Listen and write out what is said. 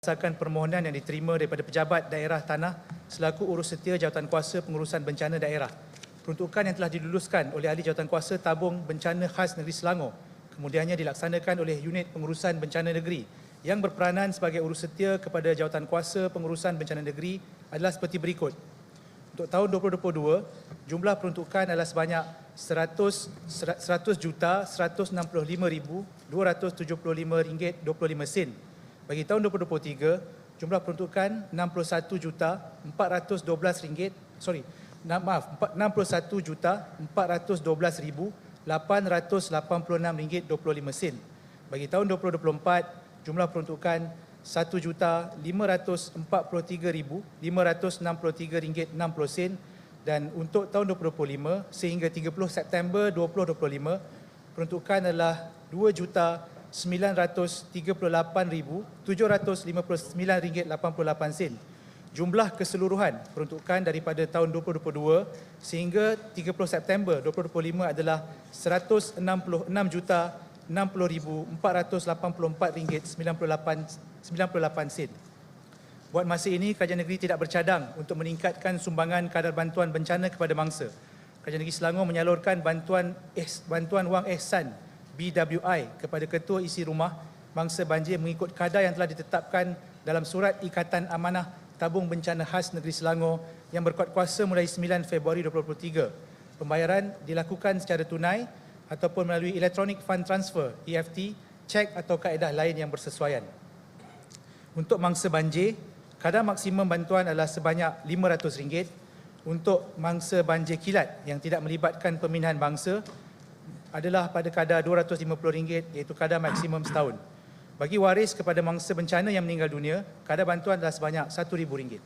berdasarkan permohonan yang diterima daripada pejabat daerah tanah selaku urus setia jawatan kuasa pengurusan bencana daerah. Peruntukan yang telah diluluskan oleh ahli jawatan kuasa tabung bencana khas negeri Selangor kemudiannya dilaksanakan oleh unit pengurusan bencana negeri yang berperanan sebagai urus setia kepada jawatan kuasa pengurusan bencana negeri adalah seperti berikut. Untuk tahun 2022, jumlah peruntukan adalah sebanyak 100 100 juta 165 ribu 275 ringgit 25 sen. Bagi tahun 2023, jumlah peruntukan 61 juta 412 ringgit sorry maaf empat- 61 juta 412 ribu 886 ringgit 25 sen. Bagi tahun 2024, jumlah peruntukan 1 juta 543 ribu 563 ringgit 60 sen dan untuk tahun 2025 sehingga 30 September 2025 peruntukan adalah 2 juta 938,759 ringgit 88 sen. Jumlah keseluruhan peruntukan daripada tahun 2022 sehingga 30 September 2025 adalah 166 juta 60,484 ringgit 98 98 sen. Buat masa ini, Kerajaan Negeri tidak bercadang untuk meningkatkan sumbangan kadar bantuan bencana kepada bangsa. Kerajaan Negeri Selangor menyalurkan bantuan ihs- bantuan wang ihsan BWI kepada ketua isi rumah bangsa banjir mengikut kadar yang telah ditetapkan dalam surat Ikatan Amanah Tabung Bencana Khas Negeri Selangor yang berkuat kuasa mulai 9 Februari 2023. Pembayaran dilakukan secara tunai ataupun melalui Electronic Fund Transfer EFT, cek atau kaedah lain yang bersesuaian. Untuk mangsa banjir, kadar maksimum bantuan adalah sebanyak RM500. Untuk mangsa banjir kilat yang tidak melibatkan pemindahan bangsa adalah pada kadar RM250 iaitu kadar maksimum setahun. Bagi waris kepada mangsa bencana yang meninggal dunia, kadar bantuan adalah sebanyak RM1,000.